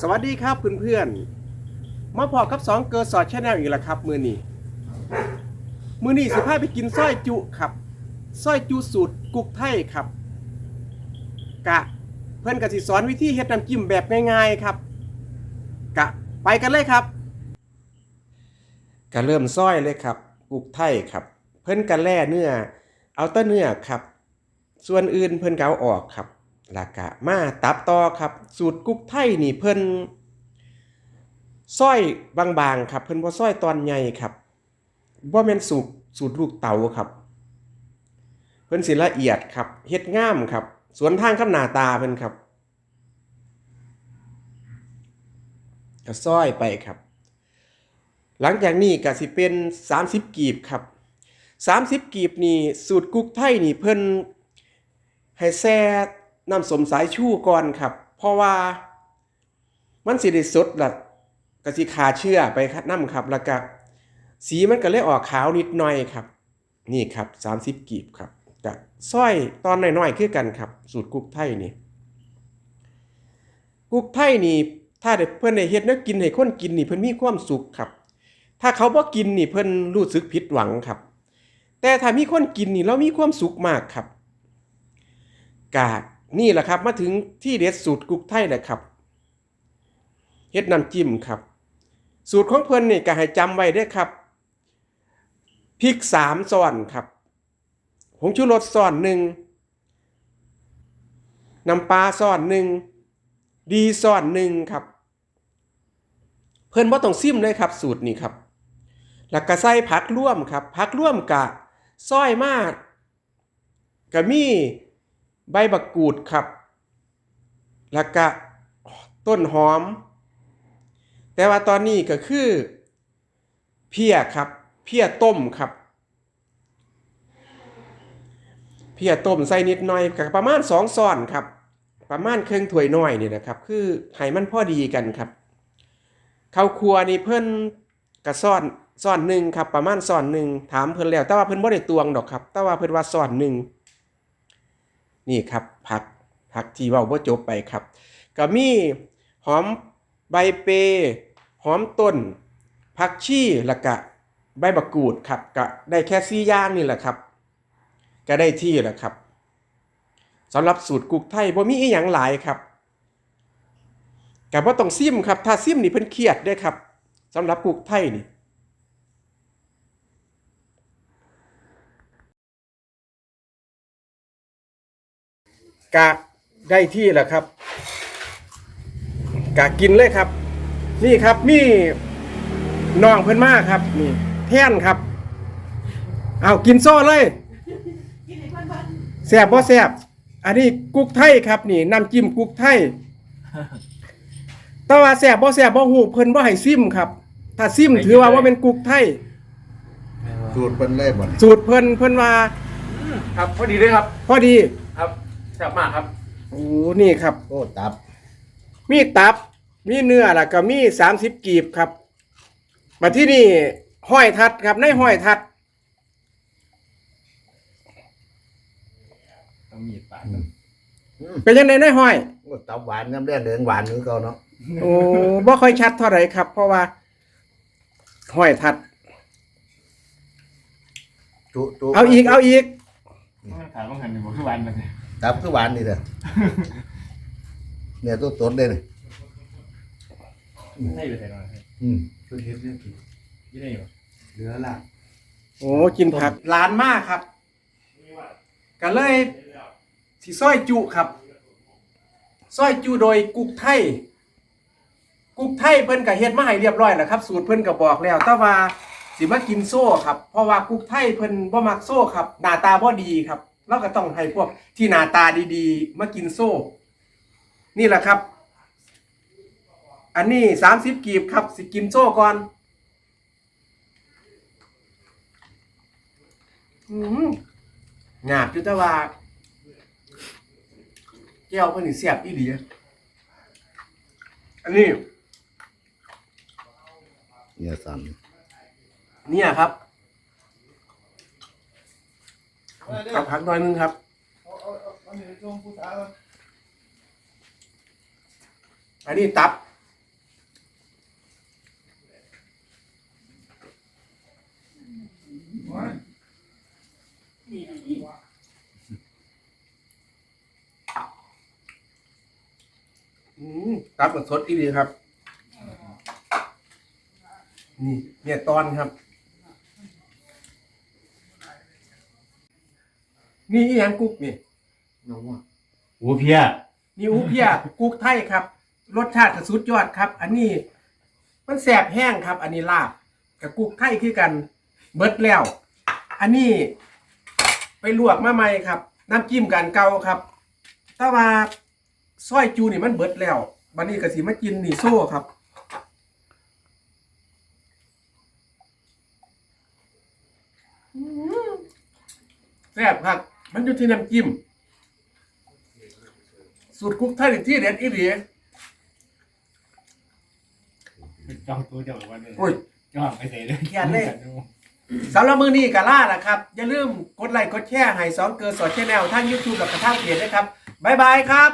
สวัสดีครับเพื่อนๆมาพอกับสองเกิร์สอดชาแนลอีกแล้วครับ มือนี้มือนี้สิพาไปกินสร้อยจุครับสร้อยจุสูตรกุกไทยครับ กะเพื่อนกสิสอนวิธีเฮ็ดน้ำจิ้มแบบง่ายๆครับ กะไปกันเลยครับกะเริ่มซ้อยเลยครับ กุกไทยครับ เพิ่อนกะแล่เนื้อเอาแต้เนื้อครับ ส่วนอื่นเพิ่อนก็เอาออกครับ แล้วก็มาตับต่อครับ สูตรกุ๊กไทยนี่เพิ่นซ้อยบางๆครับ เพิ่นบ่ซ้อยตอนใหญ่ครับบ่แม่นสูตรสูตรลูกเต๋าครับ เพิ่นสิละเอียดครับเฮ็ดงามครับ สวนทางกับหน้าตาเพิ่นครับก็ซ้อยไปครับ หลังจากนี้ก็สิเป็น 30 กีบครับ 30 กีบนี่สูตรกุ๊กไทยนี่เพิ่นให้แซ่ น้ำสมสายชู่ก่อนครับ เพราะว่ามันสิได้สดละก็สิขาเชื่อไปครับน้ำครับ แล้วก็สีมันก็เลยออกขาวนิดหน่อยครับ นี่ครับ 30 กีบครับกับสร้อยตอนน้อยๆคือกันครับ สูตรกุ๊กไทยนี่กุ๊กไทยนี่ถ้าได้เพิ่อนได้เฮ็ดนวกินให้คนกินนี่เพิ่อนมีความสุขครับ ถ้าเขาบ่กินนี่เพิ่อนรู้สึกผิดหวังครับ แต่ถ้ามีคนกินนี่เรามีความสุขมากครับกาด นี่แหละครับมาถึงที่เด็ดสูตรกุ๊กไทยแหละครับเฮ็ดน้ำจิ้มครับ สูตรของเพิ่อนนี่ก็ให้จำไว้ด้ครับพริกสามซ้อนครับผงชูรสซ้อนหนึ่งน้ำปลาซ้อนหนึ่งดีซ้อนหนึ่งครับ เพิ่อนบ่ต้องซิมเลยครับ สูตรนี้ครับ แล้วก็ใส่ผักร่วมครับผักร่วมกะซอยมากก็มี ใบบักกูดครับ แล้วก็ต้นหอม แต่ว่าตอนนี้ก็คือ เพียครับ เพียต้มครับ เพียต้มใส่นิดหน่อยกับประมาณสองซ้อนครับ ประมาณเครึ่องถ้วยน้อยนี่นะครับ คือให้มันพอดีกันครับข้าวครัวนี่เพิ่นกระซ่อนซ่อนหนึ่งครับ ประมาณซ่อนหนึ่งถามเพิ่นแล้ว แต่ว่าเพิ่นบ่ได้ตวงดอกครับ แต่ว่าเพิ่นว่าซ่อนหนึ่ง นี่ครับผักผักที่เว้าบ่จบไปครับก็มีหอมใบเปหอมต้นผักชีล้วก็ใบบักกูดครับก็ได้แค่สี่ย่างนี่แหละครับ ก็ได้ที่แหล้วครับสำหรับสูตรกุกไทยบ่มีอีหยังหลายครับก็บ่ต้องซิมครับ ถ้าซิมนี่เพิ่นเครียดเด้ครับสำหรับกุกไทยนี่ กะได้ที่แล้วครับ กะกินเลยครับ นี่ครับมีน้องเพิ่นมาครับนี่แท่นครับ เอากินโซ่เลยแซ่บบ่แซ่บอันนี้กุ๊กไทยครับ นี่น้ำจิ้มกุ๊กไทยแต่ว่าแซ่บบ่แซ่บบ่ฮู้เพิ่นบ่ให้ซิมครับ ถ้าซิมถือว่าว่าเป็นกุ๊กไทยสูตรเป็นเล่บ่นสูตรเพิ่นเพิ่นว่าครับพอดีเลยครับ พอดีครับแซ่บมากครับ โอ้นี่ครับ โอ้ตับ มีตับ มีเนื้อแล้วก็มีสามสิบกีบครับ มาที่นี่ห้อยทัดครับ ในห้อยทัด ต้องมีดปากเป็นยังไงในห้อย โอ้ตับหวานน้ำแดงเหลืองหวานนี่เขาเนาะโอ้บ่ค่อยชัดเท่าไหร่ครับ เพราะว่าห้อยทัด จุจุเอาอีก เอาอีกถามว่าหันหนึ่งบอกคือวันมันเนี่ย ตับคือหวานนี่เด้อเนี่ยตัวตนเลยนี่ให้ไปไหนหน่อยอืมคือเฮ็ดเรื่องกี่ยี่ได้อยู่เหลือละโอ้กินผักหลานมากครับก็เลยสิซอยจุครับซอยจุโดยกุ๊กไทย กุ๊กไทยเพิ่นก็เฮ็ดมาให้เรียบร้อยแล้วครับ สูตรเพิ่นก็บอกแล้ว แต่ว่าสิมากินโซ่ครับ เพราะว่ากุ๊กไทยเพิ่นบ่มักโซ่ครับ หน้าตาบ่ดีครับ เราก็ต้องให้พวกที่หน้าตาดีๆ มากินโซ่ นี่แหละครับ อันนี้30กีบครับ สิกินโซ่ก่อนอืมงาบจุตว่าแก้วเพิ่นนี่เสียบอีหลีอะอันนี้ เนี่ยสัน เนี่ยครับ กับผักหน่อยนึงครับอัอันนี้ตับอืมตับมันสดอีดีครับ นี่เนี่ยตอนครับ นี่อีหยังกุ๊กนี่น้องว่าโอ้เพียนี่อูเพียกุ๊กไทยครับ รสชาติก็สุดยอดครับ อันนี้ มันแสบแห้งครับ อันนี้ลาบกับกุ๊กไทยคือกันเบิดแล้ว อันนี้ไปลวกมาใหม่ครับ น้ำจิ้มกันเก่าครับ แต่ว่าซอยจูนี่มันเบิดแล้วบันนี้ก็สิมากินนี่โซ่ครับ แซ่บครับ มันอยู่ที่น้ำจิ้ม สูตรกุ๊กไทยนี่ที่เด็ดอีหลีจ้องตัวเจ้าวันนี้โอ้ยจ้องไปใส่เลยเขียนเลย สำหรับมือนี้กะล่าล่ะครับ อย่าลืมกดไลค์กดแชร์ให้สองเกอร์สอดแชนแนลทาง YouTube และกระทั่งเพจด้วยครับ บ๊ายบายครับ